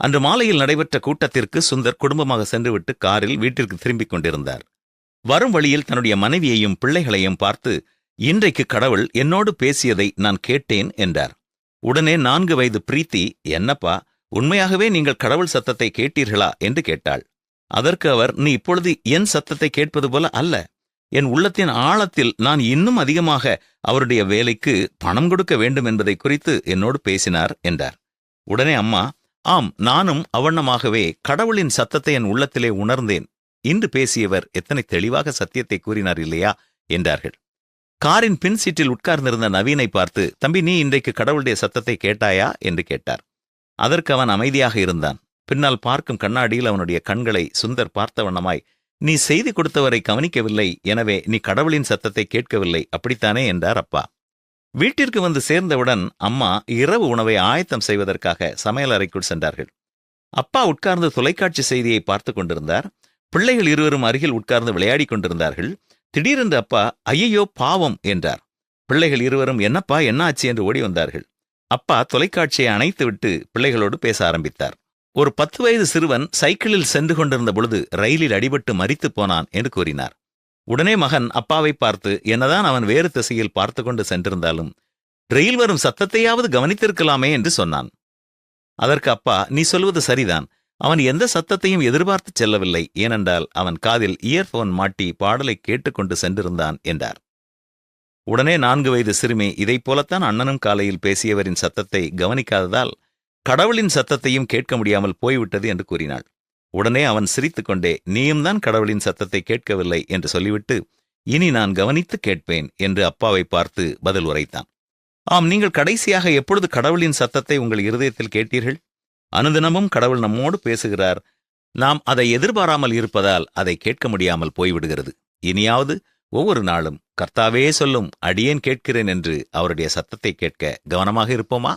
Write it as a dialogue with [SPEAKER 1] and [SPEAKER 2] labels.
[SPEAKER 1] அன்று மாலையில் நடைபெற்ற கூட்டத்திற்கு சுந்தர் குடும்பமாக சென்றுவிட்டு காரில் வீட்டிற்கு திரும்பிக் கொண்டிருந்தார். வரும் வழியில் தன்னுடைய மனைவியையும் பிள்ளைகளையும் பார்த்து இன்றைக்கு கடவுள் என்னோடு பேசியதை நான் கேட்டேன் என்றார். உடனே நான்கு வயது பிரீத்தி என்னப்பா உண்மையாகவே நீங்கள் கடவுள் சத்தத்தை கேட்டீர்களா? என்று கேட்டாள். அதற்கு அவர் நீ இப்பொழுது என் சத்தத்தை கேட்பது போல அல்ல. என் உள்ளத்தின் ஆழத்தில் நான் இன்னும் அதிகமாக அவருடைய வேலைக்கு பணம் கொடுக்க வேண்டும் என்பதை குறித்து என்னோடு பேசினார் என்றார். உடனே அம்மா ஆம் நானும் அவண்ணமாகவே கடவுளின் சத்தத்தை என் உள்ளத்திலே உணர்ந்தேன். இன்று பேசியவர் எத்தனை தெளிவாக சத்தியத்தை கூறினார் இல்லையா? என்றார்கள். காரின் பின் சீட்டில் உட்கார்ந்திருந்த நவீனை பார்த்து தம்பி நீ இன்றைக்கு கடவுளுடைய சத்தத்தை கேட்டாயா? என்று கேட்டார். அதற்கு அவன் அமைதியாக இருந்தான். பின்னால் பார்க்கும் கண்ணாடியில் அவனுடைய கண்களை சுந்தர் பார்த்த வண்ணமாய் நீ செய்தி கொடுத்தவரை கவனிக்கவில்லை எனவே நீ கடவுளின் சத்தத்தை கேட்கவில்லை அப்படித்தானே? என்றார் அப்பா. வீட்டிற்கு வந்து சேர்ந்தவுடன் அம்மா இரவு உணவை ஆயத்தம் செய்வதற்காக சமையல் அறைக்குள் சென்றார்கள். அப்பா உட்கார்ந்து தொலைக்காட்சி செய்தியை பார்த்து கொண்டிருந்தார். பிள்ளைகள் இருவரும் அருகில் உட்கார்ந்து விளையாடிக் கொண்டிருந்தார்கள். திடீரென்று அப்பா ஐயையோ பாவம் என்றார். பிள்ளைகள் இருவரும் என்னப்பா என்ன ஆச்சு என்று ஓடி வந்தார்கள். அப்பா தொலைக்காட்சியை அணைத்துவிட்டு பிள்ளைகளோடு பேச ஆரம்பித்தார். ஒரு பத்து வயது சிறுவன் சைக்கிளில் சென்று கொண்டிருந்த பொழுது ரயிலில் அடிபட்டு மறித்து போனான் என்று கூறினார். உடனே மகன் அப்பாவை பார்த்து என்னதான் அவன் வேறு திசையில் பார்த்து கொண்டு சென்றிருந்தாலும் ரயில் வரும் சத்தத்தையாவது கவனித்திருக்கலாமே என்று சொன்னான். அதற்கு அப்பா நீ சொல்வது சரிதான். அவன் எந்த சத்தத்தையும் எதிர்பார்த்து செல்லவில்லை. ஏனென்றால் அவன் காதில் இயர்போன் மாட்டி பாடலை கேட்டுக்கொண்டு சென்றிருந்தான் என்றார். உடனே நான்கு வயது சிறுமி இதைப் போலத்தான் அண்ணனும் காலையில் பேசியவரின் சத்தத்தை கவனிக்காததால் கடவுளின் சத்தத்தையும் கேட்க முடியாமல் போய்விட்டது என்று கூறினாள். உடனே அவன் சிரித்துக்கொண்டே நீயும் தான் கடவுளின் சத்தத்தை கேட்கவில்லை என்று சொல்லிவிட்டு இனி நான் கவனித்து கேட்பேன் என்று அப்பாவை பார்த்து பதில் உரைத்தான். ஆம் நீங்கள் கடைசியாக எப்பொழுது கடவுளின் சத்தத்தை உங்கள் இருதயத்தில் கேட்டீர்கள்? அனுதினமும் கடவுள் நம்மோடு பேசுகிறார். நாம் அதை எதிர்பாராமல் இருப்பதால் அதை கேட்க முடியாமல் போய்விடுகிறது. இனியாவது ஒவ்வொரு நாளும் கர்த்தாவே சொல்லும் அடியேன் கேட்கிறேன் என்று அவருடைய சத்தத்தை கேட்க கவனமாக இருப்போமா?